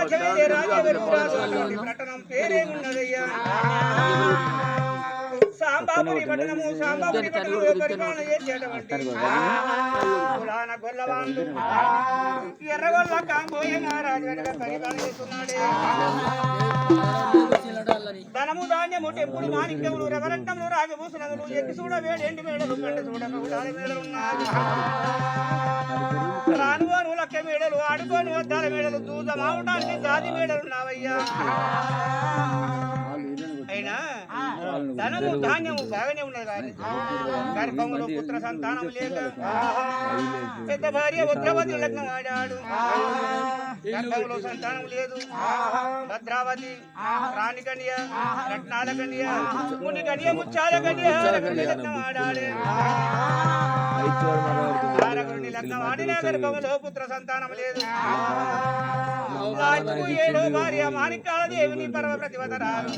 రాజ్యమే రాజ్యవెలుగు రాజు అటువంటి పట్టణం పేరేమున్నదయ్యా సాంబాపురి పట్టణము సాంబాపురి పట్టణంలో పరిపాలన చేసేటువంటి పురాణ గొల్లవాళ్ళు. ఎర్రగొల్ల కాంబోయ మహారాజు పరిపాలన చేస్తున్నాడే. ధాన్యము టెంపులు మాణిక్యములు రవరత్నములు రాజభూషణములు ఎక్కి చూడ వేడు ఎండి మేడలు పంట చూడ మేడలు ఉన్నాయి. లక్క మేడలు ఆడుకోని వద్దాల మేడలు దూత మావటానికి జాతి మేడలు నావయ్యా అయినా ధనము ధాన్యము బాగానే ఉన్నది కానీ గర్భములో పుత్ర సంతానం లేక. పెద్ద భార్య ఉద్రవతి లగ్నం ఆడాడు. గర్భంలో సంతానం లేదు. భద్రావతి రాణి కన్య రత్నాల కన్య ముని కన్య ముచ్చాల కన్య లగ్నం ఆడాడు తారకుడిని లగ్నం ఆడిన గర్భములో పుత్ర సంతానం లేదు. ఏడో భార్య మాణిక్యాల దేవిని పరమ ప్రతివతరాలు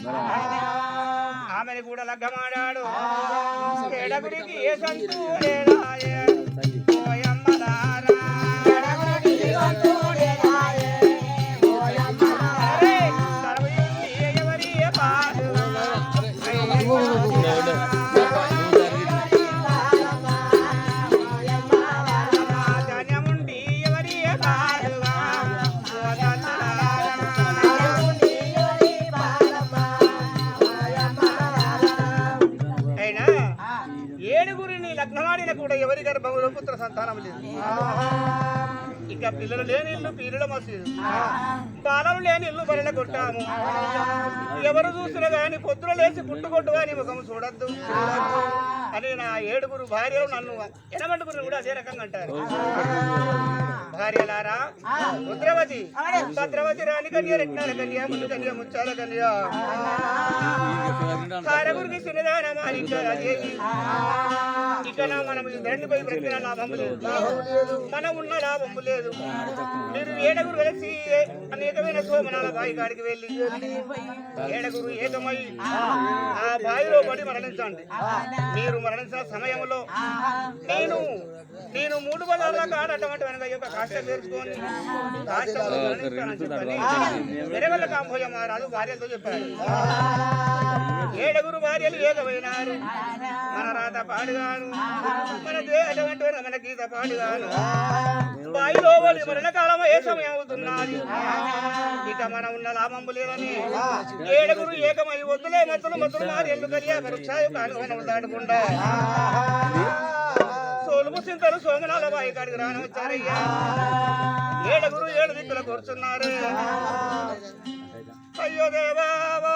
ఆమెను కూడా లగ్గమాడాడు. ఏడగుడికి ఏ సంతూరేనాయే ఓయమ్మలారా. కూడా ఎవరి గర్భంలో పుత్ర సంతానం లేదు. ఇక పిల్లలు లేని ఇల్లు పీరుల మసీదు. బాలలు లేని ఇల్లు బరిన కొట్టాము. ఎవరు చూసినా గాని పొద్దున లేచి పుట్టుకొట్టు అని ముఖం చూడద్దు. అని నా ఏడుగురు భార్యలు నన్ను ఎనమండుగురు కూడా అదే రకంగా అంటారు. భార్యలారా రుద్రవతి భద్రవతి రాణి కన్య రత్నాల కన్య ముందు కన్య ముచ్చాల కన్య. కారగురికి మనం బ్రతికిన లేదు. ఉన్న లాభం లేదు. మీరు ఏడగురు కలిసి అనేకమైన సోమనాల బావి కాడికి వెళ్ళి ఏడగురు ఏకమై ఆ బావిలో పడి మరణించండి. మీరు మరణించిన సమయంలో నేను నేను మూడు బలాల కాడటువంటి వెనక యొక్క కాష్టం తెలుసుకొని కాష్టంలో మరణిస్తానని చెప్పని వెరగల్ల కాంభోజ మహారాజు భార్యతో చెప్పాడు. ఏడుగురు భార్యలు ఏకమైనారు మన రాత పాడుగాను. మన అటువంటి మన గీత పాడుగాను. బాయిలో వలి కాలం ఏ సమయం అవుతున్నది? ఇక మన ఉన్న లాభంబు లేదని. ఏడుగురు ఏకమై వద్దులే మత్తులు మత్తులు మారి ఎందుకరియా వృక్షాయు కానుకొని దాటకుండా సోలుము సింతలు సోమనాల బాయి కాడికి రానవచ్చారయ్యా ఏడుగురు ఏడు దిక్కులు కూర్చున్నారు. అయ్యో దేవా ఓ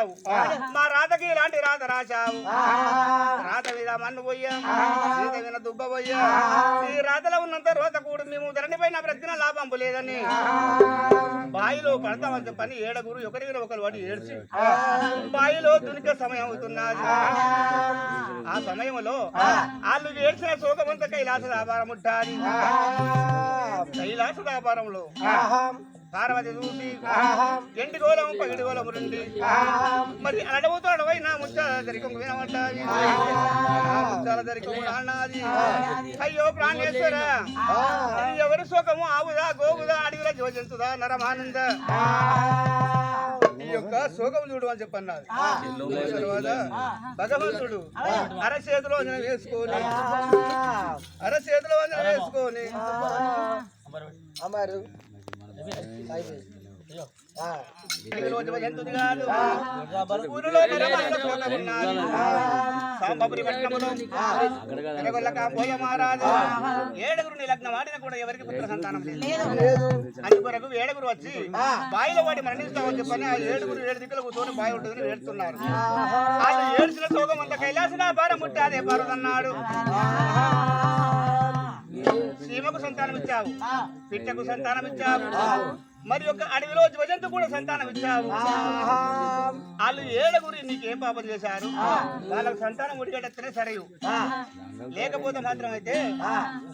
పుట్టించావు మా రాతకి ఇలాంటి రాత రాశావు. రాత మీద మన్ను పోయా. సీత మీద దుబ్బ పోయా. ఈ రాతలో ఉన్నంత రోత కూడు మేము పైన బ్రతికిన లాభం లేదని. బాయిలో పడతామని చెప్పని ఏడగురు ఒకరి ఒకరు వాడి ఏడ్చి. బాయిలో దునికే సమయం అవుతున్నది. ఆ. సమయంలో వాళ్ళు ఏడ్చిన శోకమంత కైలాస వ్యాపారం ఉంటాది కైలాస వ్యాపారంలో పార్వతి చూసి ఎండి గోళం పగిడి గోళం నుండి మరి అడవుతో అడవై నా ముచ్చాల దరికం వినమంటాది ముచ్చాల దరికం అన్నది అయ్యో ప్రాణేశ్వర. ఎవరి సుఖము ఆవుదా గోవుదా? అడవిలా జీవజంతుదా నరమానంద. ఈ యొక్క శోకం చూడు అని చెప్పన్నది. తర్వాత భగవంతుడు అరచేతిలో వందనం వేసుకొని అరచేతిలో వందనం వేసుకొని అమ్మారు ఏడుగురు నిలగ్నం ఆడిన కూడా ఎవరికి పుత్ర సంతానం లేదు అందుకొరకు ఏడుగురు వచ్చి బాయిలో వాడి మరణిస్తామని చెప్పని ఆ. ఏడుగురు ఏడు దిక్కులు కూర్చొని బాయి ఉంటుందని ఏడుతున్నారు వాళ్ళు ఏడ్చిన శోకం అంత కైలాసిన భారం ముట్టాదే పారుదన్నాడు సీమకు సంతానం ఇచ్చావు. పిట్టకు సంతానం ఇచ్చావు. మరి ఒక అడవిలో ధ్వజంతు కూడా సంతానం ఇచ్చావు. వాళ్ళు ఏడుగురి నీకేం పాపం చేశారు? వాళ్ళకు సంతానం ఉడిగేటత్తనే సరయు లేకపోతే మాత్రం అయితే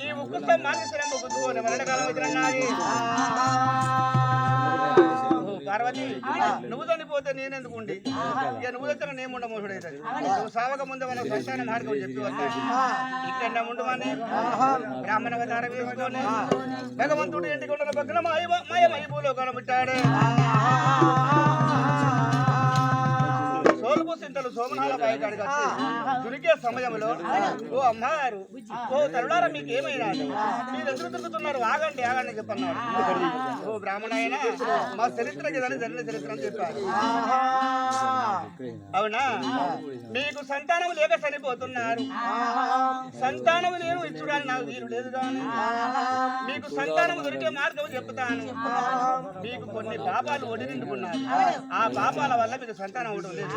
ఈ ఉక్కు స్తంభాన్ని శ్రమ గుద్దుకోని మరణకాలం అయితే అన్నది పార్వతి నువ్వు చనిపోతే నేనెందుకు ఉండి? ఇక నువ్వు దగ్గర నేను ఉండ మోసుడు అవుతుంది నువ్వు సావక ముందు మన సంతాన మార్గం చెప్పి వస్తాడు ఇక్కడ ఉండమని బ్రాహ్మణ అవతారం వేసుకొని భగవంతుడు ఇంటికి ఉండిన పక్కన మాయ మాయమై భూలోకాలు పెట్టాడు సోలుపు సింతలు సోమనాల బాయికాడికి వచ్చి దురికే సమయంలో ఓ అమ్మగారు ఓ తరుడారా మీకు ఏమైనా మీరు ఎదురు తిరుగుతున్నారు ఆగండి ఆగండి చెప్పన్నారు. ఓ మా చరిత్ర కదని జరిగిన చరిత్ర అని చెప్పారు. అవునా? మీకు సంతానం లేక చనిపోతున్నారు. సంతానం వీలు లేదు కానీ మీకు సంతానం దొరికే మార్గం చెప్తాను. మీకు కొన్ని పాపాలు ఒడి నిండుకున్నారు ఆ పాపాల వల్ల మీకు సంతానం అవడం లేదు.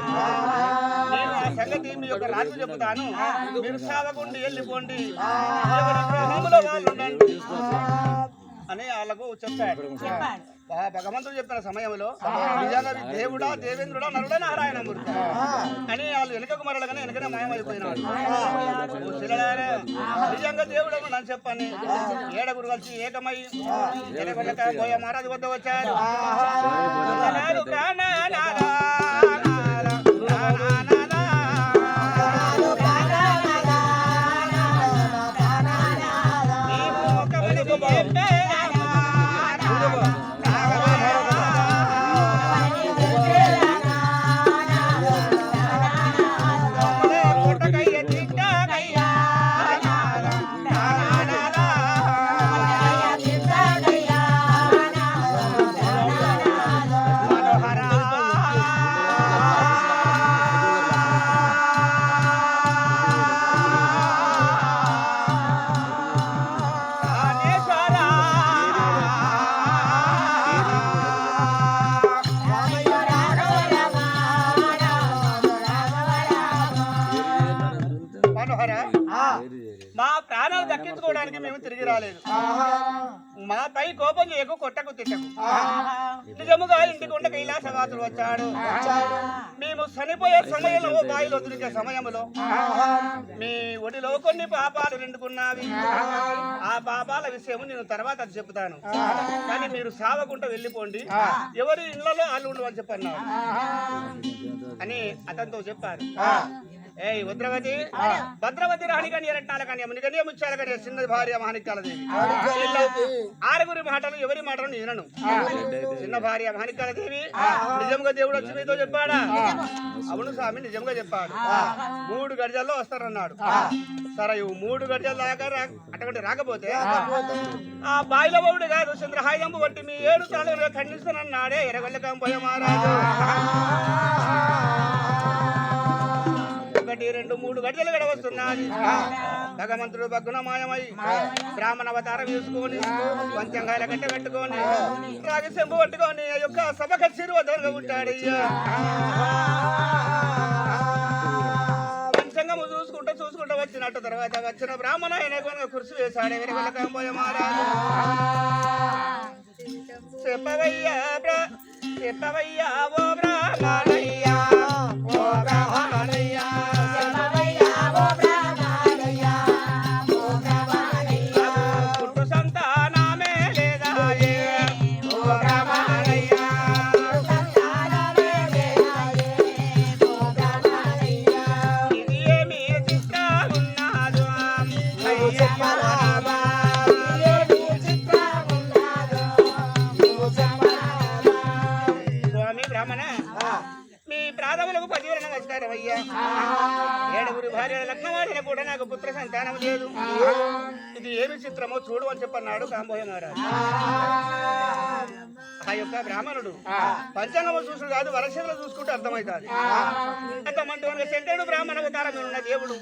నేను ఆ సంగతి మీ యొక్క రాజు చెప్తాను. మీరు సావకుండి వెళ్ళిపోండి. ఎవరి గ్రహములో వాళ్ళు ఉండండి. అని వాళ్ళకు చెప్పాడు భగవంతుడు చెప్పిన సమయంలో నిజంగా దేవుడా దేవేంద్రుడా నరుడా నారాయణమూర్తి అని వాళ్ళు వెనుకకు మరలగానే వెనకనే మాయమైపోయినాడు నిజంగా దేవుడు నన్ను చెప్పని. ఏడగురు కలిసి ఏకమై పోయే మహారాజు వద్ద వచ్చారు. రాలేదు మాపై కోపం చేయకు కొట్టకు తిట్టకు. నిజముగా ఇంటికి ఉండ కైలాసవాసులు వచ్చాడు. మేము చనిపోయే సమయంలో బావిలో దొరికే సమయంలో మీ ఒడిలో కొన్ని పాపాలు నిండుకున్నావి ఆ పాపాల విషయం నేను తర్వాత చెప్తాను. కానీ మీరు సావకుండా వెళ్ళిపోండి. ఎవరి ఇళ్ళలో వాళ్ళు ఉండవని చెప్పన్నారు అని అతనితో చెప్పారు. ఏయ్ భద్రవతి. భద్రవతి రాణి కానీ రత్నాల కానీ మునికని ముత్యాల కానీ చిన్న భార్య మాణిక్యాల దేవి ఇలా ఆరుగురి మాటలు ఎవరి మాటలు వినను. చిన్న భార్య మాణిక్యాల దేవి నిజంగా దేవుడు వచ్చి మీతో చెప్పాడా? అవును స్వామి నిజంగా చెప్పాడు. మూడు గడిజల్లో వస్తారన్నాడు. సరే మూడు గడిజల దాకా అటువంటి రాకపోతే ఆ బాయిల బౌడు కాదు చంద్రహాయంబు వంటి మీ ఏడు తాళులు ఖండిస్తానన్నాడే ఎరగొల్లకం పోయ మహారాజు ఒకటి రెండు మూడు గడియలు గడవస్తున్నది భగవంతుడు భగ్గున మాయమై బ్రాహ్మణ అవతారం వేసుకొని పంచంగాల గట్ట పెట్టుకొని రాగి చెంబు పట్టుకొని ఆ యొక్క సభకు శిరువదరగా ఉంటాడు. పంచంగము చూసుకుంటూ చూసుకుంటూ వచ్చినట్టు తర్వాత వచ్చిన బ్రాహ్మణ ఆయన కుర్చీ వేశాడు. ఎవరి కాంబోయ మహారాజు? చెప్పవయ్యా బ్రా ఏడుగురు భార్య లగ్నవాడిన కూడా నాకు పుత్ర సంతానం లేదు. ఇది ఏమి చిత్రమో చూడు అని చెప్పన్నాడు కాంబోయ మహారాజు. ఆ యొక్క బ్రాహ్మణుడు పంచాంగం చూసుడు కాదు వరసలు చూసుకుంటే అర్థమవుతుంది. అంతమంటే సెంటెడు బ్రాహ్మణ అవతారంగా ఉన్న దేవుడు.